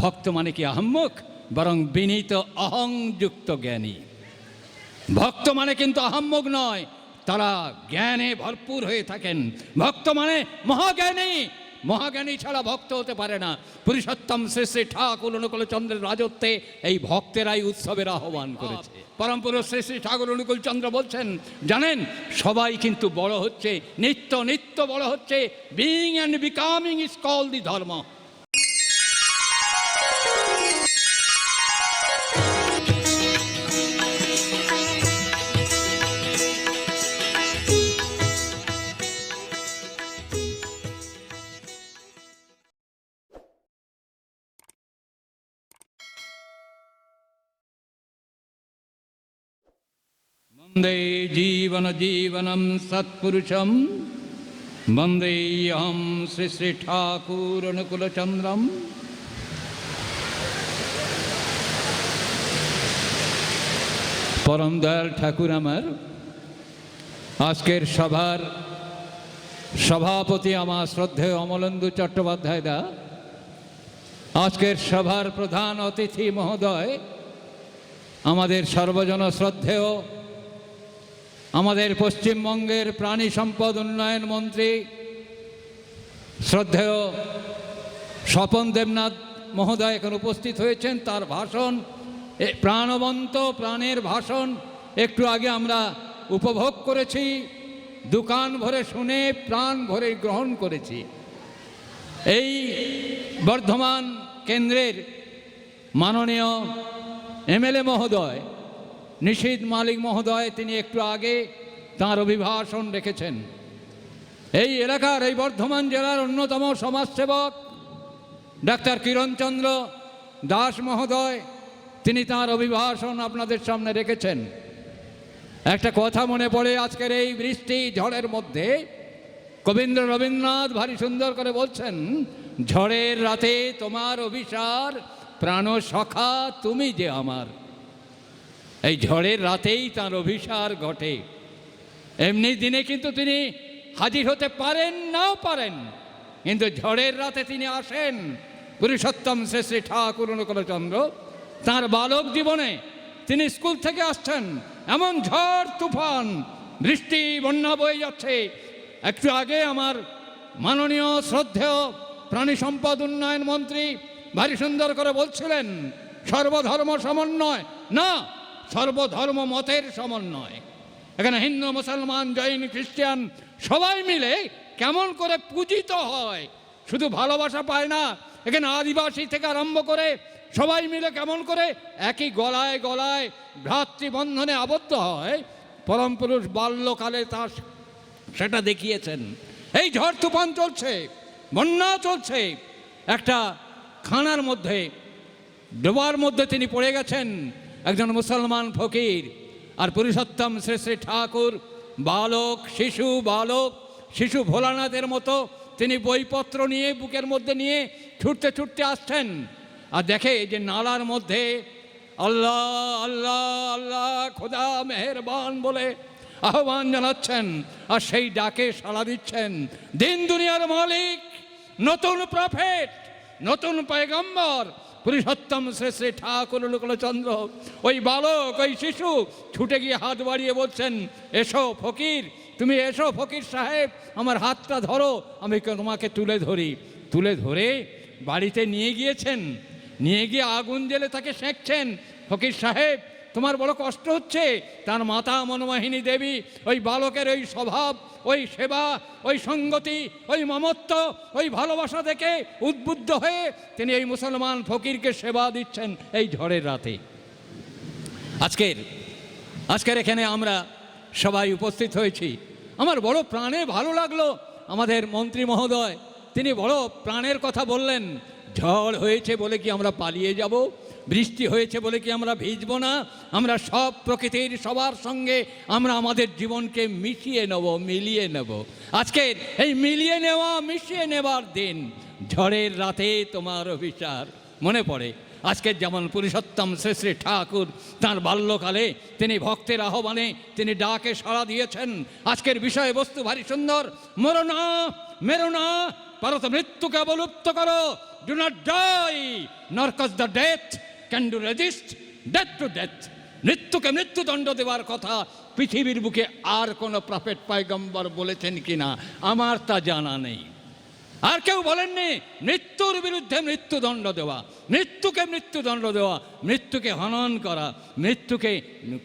ভক্ত মানে কি আহম্মক? বরং বিনীত অহংযুক্ত জ্ঞানী। ভক্ত মানে কিন্তু আহম্মক নয় তারা জ্ঞানে ভরপুর হয়ে থাকেন। ভক্ত মানে মহাজ্ঞানী। মহাজ্ঞানী ছাড়া ভক্ত হতে পারে না। পুরুষোত্তম শ্রী শ্রী ঠাকুর অনুকূল চন্দ্রের রাজত্বে এই ভক্তেরাই উৎসবের আহ্বান করেছে। পরম পুরুষ শ্রী শ্রী ঠাকুর অনুকূল চন্দ্র বলছেন জানেন সবাই কিন্তু বড় হচ্ছে নিত্য নিত্য বড় হচ্ছে being and becoming is call the dharma. वन्दे जीवनजीवनं सत्पुरुषं वन्देऽहं श्रीश्रीठाकुरनुकुलचन्द्रम् পরম দয়াল ঠাকুর আমার আজকের সভার সভাপতি আমার শ্রদ্ধেয় অমলেন্দু চট্টোপাধ্যায় দা আজকের সভার প্রধান অতিথি মহোদয় আমাদের সর্বজন শ্রদ্ধেয় আমাদের পশ্চিমবঙ্গের প্রাণী সম্পদ উন্নয়ন মন্ত্রী শ্রদ্ধেয় স্বপন দেবনাথ মহোদয় এখন উপস্থিত হয়েছেন। তার ভাষণ প্রাণবন্ত প্রাণের ভাষণ একটু আগে আমরা উপভোগ করেছি। দোকান ভরে শুনে প্রাণ ভরে গ্রহণ করেছি। এই বর্ধমান কেন্দ্রের মাননীয় এমএলএ মহোদয় নিশীদ মালিক মহোদয়, তিনি একটু আগে তাঁর অভিভাষণ রেখেছেন। এই এলাকার, এই বর্ধমান জেলার অন্যতম সমাজসেবক ডাক্তার কিরণচন্দ্র দাস মহোদয়, তিনি তাঁর অভিভাষণ আপনাদের সামনে রেখেছেন। একটা কথা মনে পড়ে আজকের এই বৃষ্টি ঝড়ের মধ্যে। কবীন্দ্র রবীন্দ্রনাথ ভারী সুন্দর করে বলছেন, ঝড়ের রাতে তোমার অভিসার, প্রাণ সখা, তুমি যে আমার। এই ঝড়ের রাতেই তার অভিসার ঘটে। এমনি দিনে কিন্তু তিনি হাজির হতে পারেন, নাও পারেন। কিন্তু ঝড়ের রাতে তিনি আসেন পুরুষোত্তম শ্রী শ্রী ঠাকুর অনুকূলচন্দ্র। তাঁর বালক জীবনে তিনি স্কুল থেকে আসছেন। এমন ঝড়, তুফান, বৃষ্টি, বন্যা বয়ে যাচ্ছে। একটু আগে আমার মাননীয় শ্রদ্ধেয় প্রাণী সম্পদ উন্নয়ন মন্ত্রী ভারী সুন্দর করে বলছিলেন, সর্বধর্ম সমন্বয়। না সর্বধর্ম মতের সমন্বয়। এখানে হিন্দু, মুসলমান, জৈন, খ্রিস্টান সবাই মিলে কেমন করে পূজিত হয়, শুধু ভালোবাসা পায় না, এখানে আদিবাসী থেকে আরম্ভ করে সবাই মিলে কেমন করে একই গলায় গলায় ভ্রাতৃবন্ধনে আবদ্ধ হয়, পরম পুরুষ বাল্যকালে তা সেটা দেখিয়েছেন। এই ঝড় তুফান চলছে, বন্যা চলছে, একটা খানার মধ্যে, ডোবার মধ্যে তিনি পড়ে গেছেন। একজন মুসলমান ফকির। আর পুরুষোত্তম শ্রী শ্রী ঠাকুর, বালক, শিশু বালক, শিশু ভোলানাথের মতো তিনি বইপত্র নিয়ে, বুকের মধ্যে নিয়ে ছুটতে ছুটতে আসছেন। আর দেখে যে নালার মধ্যে আল্লাহ আল্লাহ আল্লাহ, খোদা মেহেরবান বলে আহ্বান জানাচ্ছেন। আর সেই ডাকে সাড়া দিচ্ছেন, দিন দুনিয়ার মালিক, নতুন প্রফেট নতুন পয়গম্বর পুরুষোত্তম শ্রী শ্রী ঠাকুর লোকলচন্দ্র। ওই বালক, ওই শিশু ছুটে গিয়ে হাত বাড়িয়ে বলছেন, এসো ফকির, তুমি এসো ফকির সাহেব, আমার হাতটা ধরো, আমি তোমাকে তুলে ধরি। তুলে ধরে বাড়িতে নিয়ে গিয়েছেন। নিয়ে গিয়ে আগুন জেলে তাকে সেঁকছেন। ফকির সাহেব তোমার বড় কষ্ট হচ্ছে? তার মাতা মনমোহিনী দেবী, ওই বালকের ওই স্বভাব, ওই সেবা, ওই সঙ্গতি, ওই মমত্ব, ওই ভালোবাসা দেখে উদ্বুদ্ধ হয়ে তিনি এই মুসলমান ফকিরকে সেবা দিচ্ছেন এই ঝড়ের রাতে। আজকের আজকের এখানে আমরা সবাই উপস্থিত হয়েছি। আমার বড় প্রাণে ভালো লাগল আমাদের মন্ত্রী মহোদয়। তিনি বড় প্রাণের কথা বললেন, ঝড় হয়েছে বলে কি আমরা পালিয়ে যাব? বৃষ্টি হয়েছে বলে কি আমরা ভিজব না? আমরা সব প্রকৃতির সবার সঙ্গে আমরা আমাদের জীবনকে মিশিয়ে নেব, মিলিয়ে নেব। আজকে এই মিলিয়ে নেওয়া, মিশিয়ে নেবার দিন ঝড়ের রাতে তোমার অভিচার মনে পড়ে, আজকের যেমন পুরুষোত্তম শ্রী শ্রী ঠাকুর তাঁর বাল্যকালে তিনি ভক্তের আহ্বানে তিনি ডাকে সাড়া দিয়েছেন, আজকের বিষয়বস্তু ভারী সুন্দর। মরো না, মেরো না পারো তো মৃত্যুকে অবলুপ্ত করো। Do not die নরকস the death can do resist death to death মৃত্যুকে মৃত্যুদণ্ড দেওয়ার কথা পৃথিবীর বুকে আর কোনো প্রফেট পায়গম্বর বলেছেন কিনা, আমার তা জানা নেই। আর কেউ বলেননি, মৃত্যুর বিরুদ্ধে মৃত্যুদণ্ড দেওয়া, মৃত্যুকে মৃত্যুদণ্ড দেওয়া, মৃত্যুকে হনন করা, মৃত্যুকে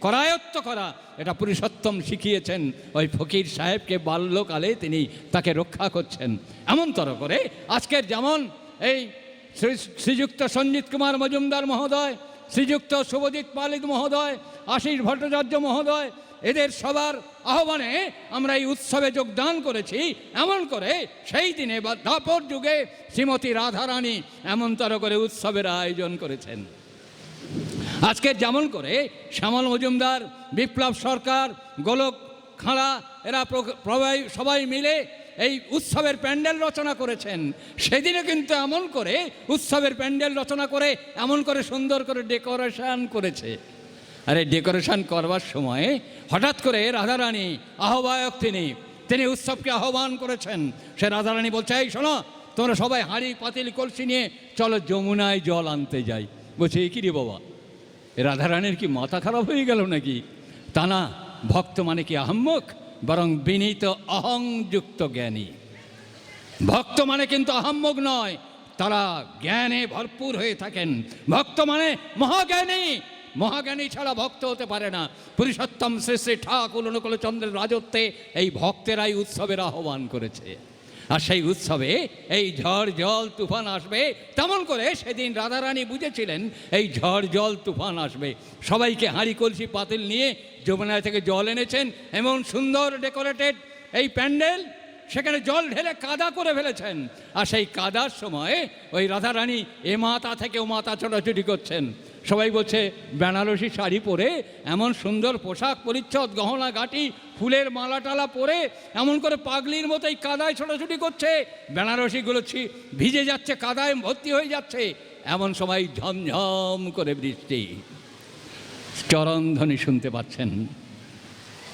করায়ত্ত করা, এটা পুরুষোত্তম শিখিয়েছেন ওই ফকির সাহেবকে বাল্যকালে তিনি তাকে রক্ষা করছেন। এমনতর করে আজকের যেমন এই শ্রীযুক্ত সঞ্জিত কুমার মজুমদার মহোদয়, শ্রীযুক্ত শুভজিৎ পালিত মহোদয়, আশীষ ভট্টাচার্য মহোদয়, এদের সবার আহ্বানে আমরা এই উৎসবে যোগদান করেছি। এমন করে সেই দিনে বা দাপর যুগে শ্রীমতী রাধারানী এমনতর করে উৎসবের আয়োজন করেছেন। আজকে যেমন করে শ্যামল মজুমদার, বিপ্লব সরকার, গোলক খাঁড়া, এরা সবাই মিলে এই উৎসবের প্যান্ডেল রচনা করেছেন। সেদিনে কিন্তু এমন করে উৎসবের প্যান্ডেল রচনা করে, এমন করে সুন্দর করে ডেকোরেশন করেছে। আরে ডেকোরেশন করবার সময় হঠাৎ করে রাধারানী আহ্বায়ক তিনি তিনি উৎসবকে আহ্বান করেছেন। সে রাধারানী বলছে, এই শোনো, তোমরা সবাই হাঁড়ি, পাতিল, কলসি নিয়ে চলো যমুনায় জল আনতে যাই। বলছে এই কি রে বাবা? রাধারানীর কি মাথা খারাপ হয়ে গেল নাকি? তা না, ভক্ত মানে কি আহম্মক? বরং বিনীত অহংযুক্ত জ্ঞানী। ভক্ত মানে কিন্তু আহম্মক নয়, তারা জ্ঞানে ভরপুর হয়ে থাকেন। ভক্ত মানে মহাজ্ঞানী মহাজ্ঞানী ছাড়া ভক্ত হতে পারে না। পুরুষোত্তম শ্রী শ্রী ঠাকুর অনুকূল চন্দ্রের রাজত্বে এই ভক্তেরাই উৎসবের আহ্বান করেছে। আর সেই উৎসবে এই ঝড় জল তুফান আসবে। তেমন করে সেদিন রাধারানী বুঝেছিলেন, এই ঝড় জল তুফান আসবে। সবাইকে হাঁড়ি কলসি পাতিল নিয়ে যমুনা থেকে জল এনেছেন, এমন সুন্দর ডেকোরেটেড এই প্যান্ডেল, সেখানে জল ঢেলে কাদা করে ফেলেছেন। আর সেই কাদার সময় ওই রাধারানী এ মাতা থেকে ও মাতা ছোটাছুটি করছেন। সবাই বলছে, বেনারসি শাড়ি পরে, এমন সুন্দর পোশাক পরিচ্ছদ, গহনা গাঁটি, ফুলের মালা টালা পরে, এমন করে পাগলির মতো এই কাদায় ছোটাছুটি করছে। বেনারসিগুলো ভিজে যাচ্ছে, কাদায় ভর্তি হয়ে যাচ্ছে। এমন সময় ঝমঝম করে বৃষ্টি। চরণধ্বনি শুনতে পাচ্ছেন।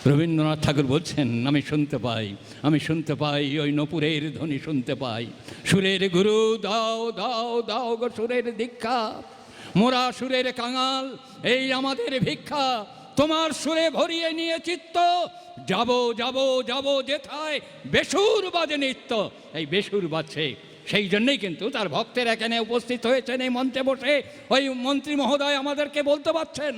রবীন্দ্রনাথ ঠাকুর বলছেন, আমি শুনতে পাই, আমি শুনতে পাই, ওই নপুরের ধ্বনি শুনতে পাই। সুরের গুরু, দাও দাও দাও গো সুরের দীক্ষা। মোরা সুরের কাঙাল, এই আমাদের ভিক্ষা। তোমার সুরে ভরিয়ে নিয়ে চিত্ত। যাব যাব যাব যেথায়, বেসুর বাজে নিত্য। এই বেসুর বাজছে। সেই জন্যই কিন্তু তার ভক্তের এখানে উপস্থিত হয়েছেন এই মঞ্চে বসে। ওই মন্ত্রী মহোদয় আমাদেরকে বলতে পারছেন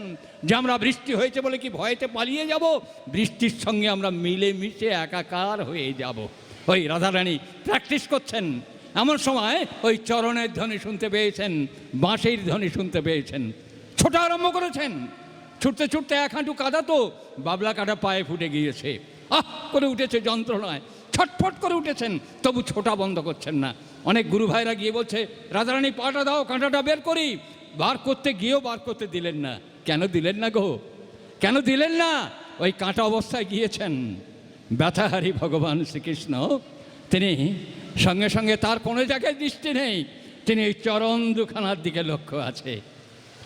যে, আমরা বৃষ্টি হয়েছে বলে কি ভয়েতে পালিয়ে যাব? বৃষ্টির সঙ্গে আমরা মিলে মিশে একাকার হয়ে যাব। ওই রাধারানী প্র্যাকটিস করছেন। এমন সময় ওই চরণের ধ্বনি শুনতে পেয়েছেন, বাঁশির ধ্বনি শুনতে পেয়েছেন। ছোটা আরম্ভ করেছেন। ছুটতে ছুটতে এক হাঁটু কাদা তো বাবলা কাটা পায়ে ফুটে গিয়েছে। আহ, করে উঠেছে যন্ত্রণায়। ছটফট করে উঠেছেন, তবু ছোটা বন্ধ করছেন না। অনেক গুরু ভাইরা গিয়ে বলছে রাধারানী পাটা দাও, কাঁটাটা বের করি। বার করতে গিয়েও বার করতে দিলেন না। কেন দিলেন না গো? কেন দিলেন না? ওই কাঁটা অবস্থায় গিয়েছেন। ব্যথাহারী ভগবান শ্রীকৃষ্ণ, তিনি সঙ্গে সঙ্গে তার কোনো জায়গায় দৃষ্টি নেই। তিনি এই চরণ দুখানার দিকে লক্ষ্য আছে।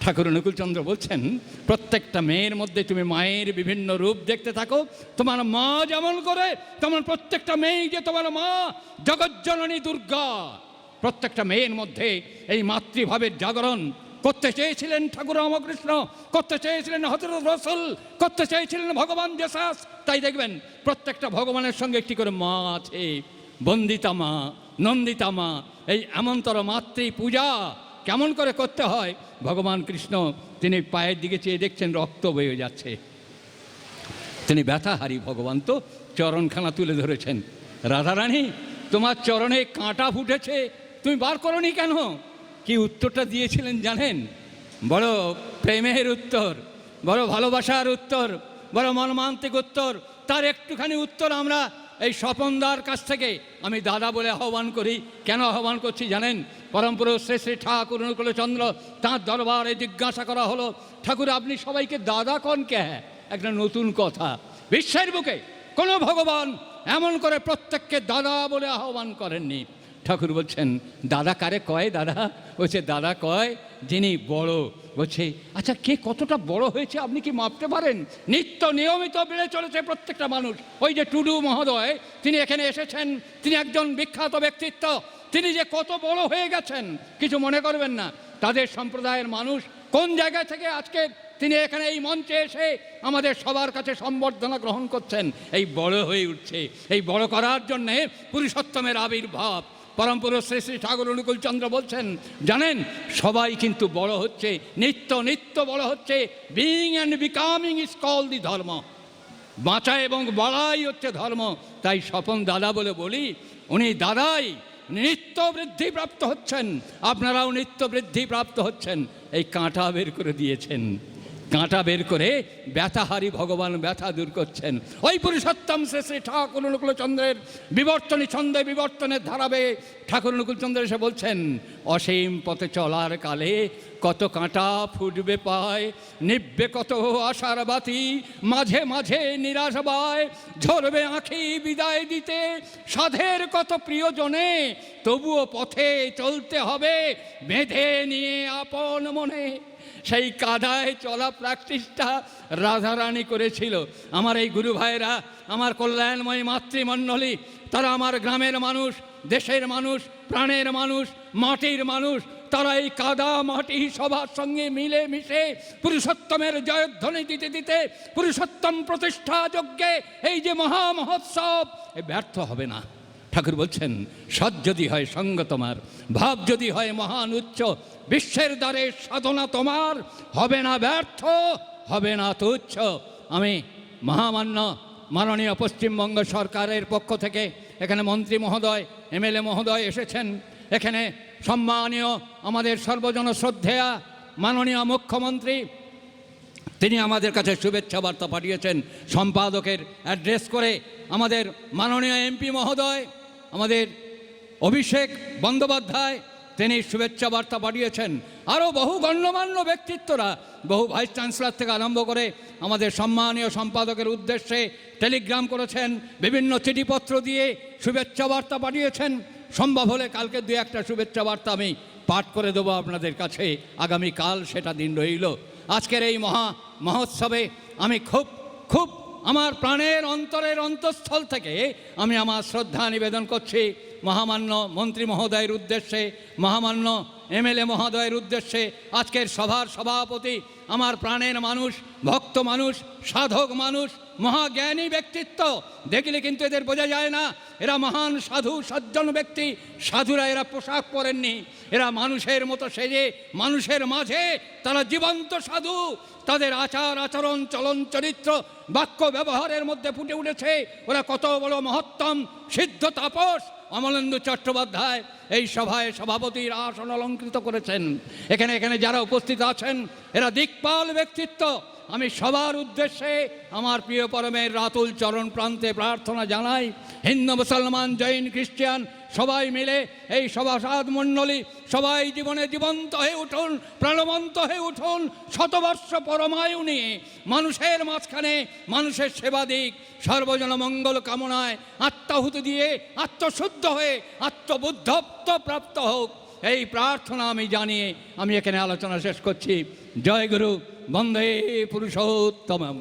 ঠাকুর অনুকূলচন্দ্র বলছেন, প্রত্যেকটা মেয়ের মধ্যে তুমি মায়ের বিভিন্ন রূপ দেখতে থাকো। তোমার মা যেমন করে, তোমার প্রত্যেকটা মেয়ে যে তোমার মা জগজ্জননী দুর্গা। প্রত্যেকটা মেয়ের মধ্যে এই মাতৃভাবের জাগরণ। করতে চেয়েছিলেন ঠাকুর রামকৃষ্ণ, করতে চেয়েছিলেন হজরত রসুল, করতে চেয়েছিলেন ভগবান জেসাস তাই দেখবেন, প্রত্যেকটা ভগবানের সঙ্গে একটি করে মা আছে। বন্দিতা মা নন্দিতা মা এই এমনতর মাতৃ পূজা কেমন করে করতে হয়? ভগবান কৃষ্ণ, তিনি পায়ের দিকে চেয়ে দেখছেন রক্ত বয়ে যাচ্ছে। তিনি ব্যথাহারি ভগবান তো, চরণখানা তুলে ধরেছেন। রাধারানী, তোমার চরণে কাঁটা ফুটেছে, তুমি বার করনি কেন? কি উত্তরটা দিয়েছিলেন জানেন? বড় প্রেমের উত্তর, বড় ভালোবাসার উত্তর, বড় মর্মান্তিক উত্তর, তার একটুখানি উত্তর আমরা এই স্বপনদার কাছ থেকে আমি দাদা বলে আহ্বান করি। কেন আহ্বান করছি জানেন? পরমপুর শ্রী শ্রী ঠাকুর অনুকূলচন্দ্র, তাঁর দরবারে জিজ্ঞাসা করা হলো, ঠাকুর, আপনি সবাইকে দাদা কন কে? হ্যাঁ একটা নতুন কথা। বিশ্বের বুকে কোনো ভগবান এমন করে প্রত্যেককে দাদা বলে আহ্বান করেননি। ঠাকুর বলছেন, দাদা কারে কয় দাদা? বলছে, দাদা কয় যিনি বড় বলছে আচ্ছা কে কতটা বড় হয়েছে আপনি কি মাপতে পারেন? নিত্য নিয়মিত বেড়ে চলেছে প্রত্যেকটা মানুষ। ওই যে টুডু মহোদয়, তিনি এখানে এসেছেন, তিনি একজন বিখ্যাত ব্যক্তিত্ব, তিনি যে কত বড় হয়ে গেছেন, কিছু মনে করবেন না। তাদের সম্প্রদায়ের মানুষ, কোন জায়গা থেকে আজকে তিনি এখানে এই মঞ্চে এসে আমাদের সবার কাছে সম্বর্ধনা গ্রহণ করছেন? এই বড় হয়ে উঠছে। এই বড় করার জন্যে পুরুষোত্তমের আবির্ভাব। পরমপুর শ্রী শ্রী ঠাকুর অনুকূল চন্দ্র বলছেন, জানেন, সবাই কিন্তু বড় হচ্ছে, নিত্য নিত্য বড় হচ্ছে being and becoming is call the dharma. বাঁচা এবং বড়াই হচ্ছে ধর্ম। তাই স্বপন দাদা বলে বলি, উনি দাদাই নিত্য বৃদ্ধি প্রাপ্ত হচ্ছেন। আপনারাও নিত্য বৃদ্ধি প্রাপ্ত হচ্ছেন। এই কাঁটা বের করে দিয়েছেন। কাঁটা বের করে ব্যথাহারি ভগবান ব্যথা দূর করছেন। ওই পুরুষোত্তম শ্রী শ্রী ঠাকুর অনুকূলচন্দ্রের বিবর্তনী ছন্দে বিবর্তনের ধারাবে ঠাকুর অনুকূলচন্দ্র এসে বলছেন, অসীম পথে চলার কালে কত কাঁটা ফুটবে পায় নিব্বে কত আশার বাতি, মাঝে মাঝে নিরাশ বায়, ঝরবে আঁখি বিদায় দিতে, সাধের কত প্রিয়জনে, তবুও পথে চলতে হবে, বেঁধে নিয়ে আপন মনে। সেই কাদায় চলা প্র্যাকটিসটা রাধারানী করেছিল। আমার এই গুরু ভাইয়েরা আমার কল্যাণময় মাতৃমণ্ডলী, তারা আমার গ্রামের মানুষ, দেশের মানুষ, প্রাণের মানুষ, মাটির মানুষ, তারা এই কাদা মাটি সবার সঙ্গে মিলে মিশে পুরুষোত্তমের জয়ধ্বনি দিতে দিতে পুরুষোত্তম প্রতিষ্ঠা যজ্ঞে এই যে মহা মহোৎসব ব্যর্থ হবে না। ঠাকুর বলছেন, সৎ যদি হয় সঙ্গ তোমার, ভাব যদি হয় মহান উচ্চ, বিশ্বের দ্বারে সাধনা তোমার, হবে না ব্যর্থ, হবে না তুচ্ছ। আমি মহামান্য মাননীয় পশ্চিমবঙ্গ সরকারের পক্ষ থেকে এখানে মন্ত্রী মহোদয়, এমএলএ মহোদয় এসেছেন। এখানে সম্মানীয় আমাদের সর্বজন শ্রদ্ধেয়া মাননীয় মুখ্যমন্ত্রী, তিনি আমাদের কাছে শুভেচ্ছা বার্তা পাঠিয়েছেন। সম্পাদকের অ্যাড্রেস করে আমাদের মাননীয় এমপি মহোদয় আমাদের অভিষেক বন্দ্যোপাধ্যায়, তিনি শুভেচ্ছা বার্তা পাঠিয়েছেন। আরও বহু গণ্যমান্য ব্যক্তিত্বরা, বহু ভাইস চ্যান্সেলর থেকে আরম্ভ করে আমাদের সম্মানীয় সম্পাদকের উদ্দেশ্যে টেলিগ্রাম করেছেন, বিভিন্ন চিঠিপত্র দিয়ে শুভেচ্ছা বার্তা পাঠিয়েছেন। সম্ভব হলে কালকে দু একটা শুভেচ্ছা বার্তা আমি পাঠ করে দেবো আপনাদের কাছে। আগামীকাল সেটা দিন রইল। আজকের এই মহা মহোৎসবে আমি খুব খুব আমার প্রাণের অন্তরের অন্তঃস্থল থেকে আমি আমার শ্রদ্ধা নিবেদন করছি। মহামান্য মন্ত্রী মহোদয়ের উদ্দেশ্যে, মহামান্য এমএলএ মহোদয়ের উদ্দেশ্যে আজকের সভার সভাপতি আমার প্রাণের মানুষ, ভক্ত মানুষ, সাধক মানুষ, মহাজ্ঞানী ব্যক্তিত্ব। দেখলে কিন্তু এদের বোঝা যায় না, এরা মহান সাধু, সজ্জন ব্যক্তি। সাধুরা এরা পোশাক পরেননি। এরা মানুষের মতো সেজে, মানুষের মাঝে তারা জীবন্ত সাধু। তাদের আচার, আচরণ, চলন, চরিত্র, বাক্য, ব্যবহারের মধ্যে ফুটে উঠেছে। ওরা কত বড় মহত্তম, সিদ্ধ তাপস। অমলেন্দু চট্টোপাধ্যায় এই সভায় সভাপতির আসন অলঙ্কৃত করেছেন। এখানে এখানে যারা উপস্থিত আছেন, এরা দিকপাল ব্যক্তিত্ব। আমি সবার উদ্দেশ্যে আমার প্রিয় পরমের রাতুল চরণ প্রান্তে প্রার্থনা জানাই। হিন্দু মুসলমান, জৈন, খ্রিস্টান সবাই মিলে এই সভাসাদ মণ্ডলী, সবাই জীবনে জীবন্ত হয়ে উঠুন, প্রাণবন্ত হয়ে উঠুন, শতবর্ষ পরমায়ু নিয়ে। মানুষের মাঝখানে মানুষের সেবা দিক, সর্বজন মঙ্গল কামনায় আত্মাহুতি দিয়ে আত্মশুদ্ধ হয়ে আত্মবুদ্ধত্ব প্রাপ্ত হোক। এই প্রার্থনা আমি জানিয়ে আমি এখানে আলোচনা শেষ করছি। জয় গুরু, বন্দে পুরুষোত্তমম।